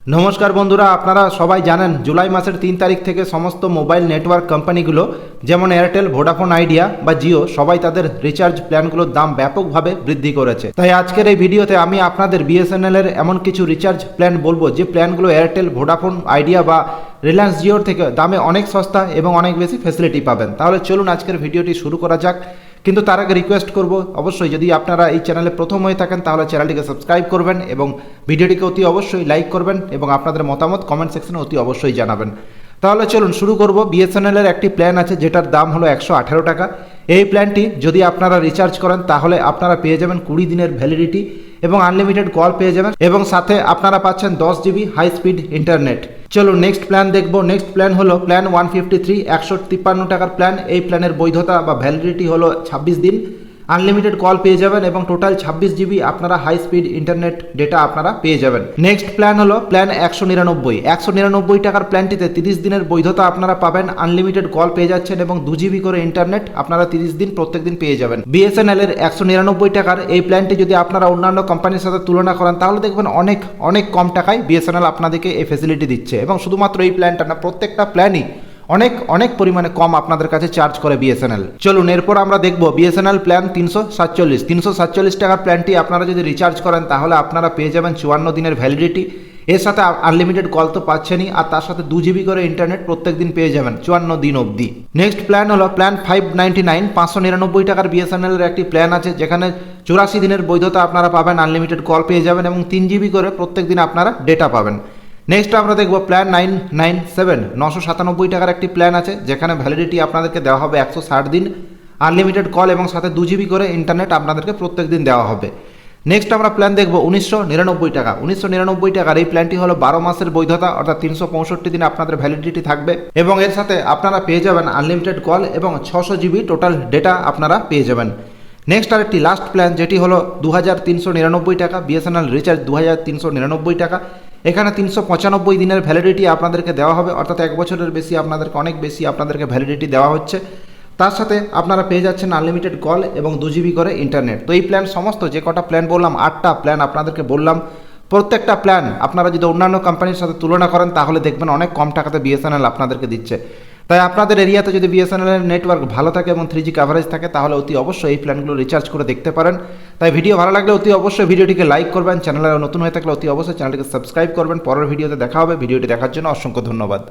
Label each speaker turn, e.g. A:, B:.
A: নমস্কার বন্ধুরা, আপনারা সবাই জানেন জুলাই মাসের তিন তারিখ থেকে সমস্ত মোবাইল নেটওয়ার্ক কোম্পানিগুলো, যেমন এয়ারটেল ভোডাফোন আইডিয়া বা জিও সবাই তাদের রিচার্জ প্ল্যানগুলোর দাম ব্যাপকভাবে বৃদ্ধি করেছে। তাই আজকের এই ভিডিওতে আমি আপনাদের বিএসএনএল এর এমন কিছু রিচার্জ প্ল্যান বলব, যে প্ল্যানগুলো এয়ারটেল ভোডাফোন আইডিয়া বা রিলায়েন্স জিওর থেকে দামে অনেক সস্তা এবং অনেক বেশি ফেসিলিটি পাবেন। তাহলে চলুন আজকের ভিডিওটি শুরু করা যাক। কিন্তু তার আগে রিকোয়েস্ট করব, অবশ্যই যদি আপনারা এই চ্যানেলে প্রথম হয়ে থাকেন, তাহলে চ্যানেলটিকে সাবস্ক্রাইব করবেন এবং ভিডিওটিকে অতি অবশ্যই লাইক করবেন এবং আপনাদের মতামত কমেন্ট সেকশনে অতি অবশ্যই জানাবেন। তাহলে চলুন শুরু করব। বিএসএনএল এর একটি প্ল্যান আছে, যেটার দাম হলো একশো আঠেরো টাকা। এই প্ল্যানটি যদি আপনারা রিচার্জ করেন, তাহলে আপনারা পেয়ে যাবেন কুড়ি দিনের ভ্যালিডিটি এবং আনলিমিটেড কল পেয়ে যাবেন এবং সাথে আপনারা পাচ্ছেন দশ জিবি হাই স্পিড ইন্টারনেট চলো নেক্সট প্ল্যান দেখব। নেক্সট প্ল্যান হলো প্ল্যান ওয়ান ফিফটি থ্রি একশো তিপ্পান্ন টাকার প্ল্যান এই প্ল্যানের বৈধতা বা ভ্যালিডিটি হলো ছাব্বিশ দিন। আনলিমিটেড কল পেয়ে যাবেন এবং টোটাল ছাব্বিশ জিবি আপনারা হাই স্পিড ইন্টারনেট ডেটা আপনারা পেয়ে যাবেন। নেক্সট প্ল্যান হলো প্ল্যান একশো নিরানব্বই। একশো নিরানব্বই টাকার প্ল্যানটিতে তিরিশ দিনের বৈধতা আপনারা পাবেন আনলিমিটেড কল পেয়ে যাচ্ছেন এবং দু জিবি করে ইন্টারনেট আপনারা তিরিশ দিন প্রত্যেক দিন পেয়ে যাবেন। বিএসএনএল এর একশো নিরানব্বই টাকার এই প্ল্যানটি যদি আপনারা অন্যান্য কোম্পানির সাথে তুলনা করেন, তাহলে দেখবেন অনেক অনেক কম টাকায় বিএসএনএল আপনাদেরকে এই ফেসিলিটি দিচ্ছে। এবং শুধুমাত্র এই প্ল্যানটা না, প্রত্যেকটা প্ল্যানই অনেক অনেক পরিমাণে কম আপনাদের কাছে চার্জ করে বিএসএনএল চলুন, এরপর আমরা দেখব বিএসএনএল প্ল্যান তিনশো সাতচল্লিশ। তিনশো সাতচল্লিশ টাকার প্ল্যানটি আপনারা যদি রিচার্জ করেন, তাহলে আপনারা পেয়ে যাবেন চুয়ান্ন দিনের ভ্যালিডিটি এর সাথে আনলিমিটেড কল তো পাচ্ছেনই, আর তার সাথে দু জিবি করে ইন্টারনেট প্রত্যেক দিন পেয়ে যাবেন চুয়ান্ন দিন অবধি। নেক্সট প্ল্যান হলো প্ল্যান ফাইভ নাইনটি নাইন পাঁচশো নিরানব্বই টাকার বিএসএনএল এর একটি প্ল্যান আছে, যেখানে চুরাশি দিনের বৈধতা আপনারা পাবেন আনলিমিটেড কল পেয়ে যাবেন, এবং তিন জিবি করে প্রত্যেক দিন আপনারা ডেটা পাবেন। নেক্সট আমরা দেখব প্ল্যান নাইন নাইন সেভেন নশো সাতানব্বই টাকার একটি প্ল্যান আছে, যেখানে ভ্যালিডিটি আপনাদেরকে দেওয়া হবে একশো ষাট দিন। আনলিমিটেড কল এবং সাথে দু জিবি করে ইন্টারনেট আপনাদেরকে প্রত্যেক দিন দেওয়া হবে। নেক্সট আমরা প্ল্যান দেখব উনিশশো নিরানব্বই টাকা। উনিশশো নিরানব্বই টাকার এই প্ল্যানটি হলো বারো মাসের বৈধতা, অর্থাৎ তিনশো পঁয়ষট্টি দিন আপনাদের ভ্যালিডিটি থাকবে। এবং এর সাথে আপনারা পেয়ে যাবেন আনলিমিটেড কল এবং ছশো জিবি টোটাল ডেটা আপনারা পেয়ে যাবেন। নেক্সট আর একটি লাস্ট প্ল্যান যেটি হলো দু হাজার তিনশো নিরানব্বই টাকা। বিএসএনএল রিচার্জ দু হাজার তিনশো নিরানব্বই টাকা। এখানে তিনশো পঁচানব্বই দিনের ভ্যালিডিটি আপনাদেরকে দেওয়া হবে, অর্থাৎ এক বছরের বেশি আপনাদেরকে, অনেক বেশি আপনাদেরকে ভ্যালিডিটি দেওয়া হচ্ছে। তার সাথে আপনারা পেয়ে যাচ্ছেন আনলিমিটেড কল এবং দু জিবি করে ইন্টারনেট তো এই প্ল্যান সমস্ত, যে কটা প্ল্যান বললাম, আটটা প্ল্যান আপনাদেরকে বললাম। প্রত্যেকটা প্ল্যান আপনারা যদি অন্যান্য কোম্পানির সাথে তুলনা করেন, তাহলে দেখবেন অনেক কম টাকাতে বিএসএনএল আপনাদেরকে দিচ্ছে। তাই আপনাদের এরিয়াতে যদি বিএসএনএল এর নেটওয়ার্ক ভালো থাকে এবং থ্রি জি কাভারেজ থাকে, তাহলে অতি অবশ্যই এই প্ল্যানগুলো রিচার্জ করে দেখতে পারেন। তাই ভিডিও ভালো লাগলে অতি অবশ্যই ভিডিওটিকে লাইক করবেন চ্যানেলে নতুন হয়ে থাকলে অতি অবশ্যই চ্যানেলটিকে সাবস্ক্রাইব করবেন। পরের ভিডিওতে দেখা হবে। ভিডিওটি দেখার জন্য অসংখ্য ধন্যবাদ।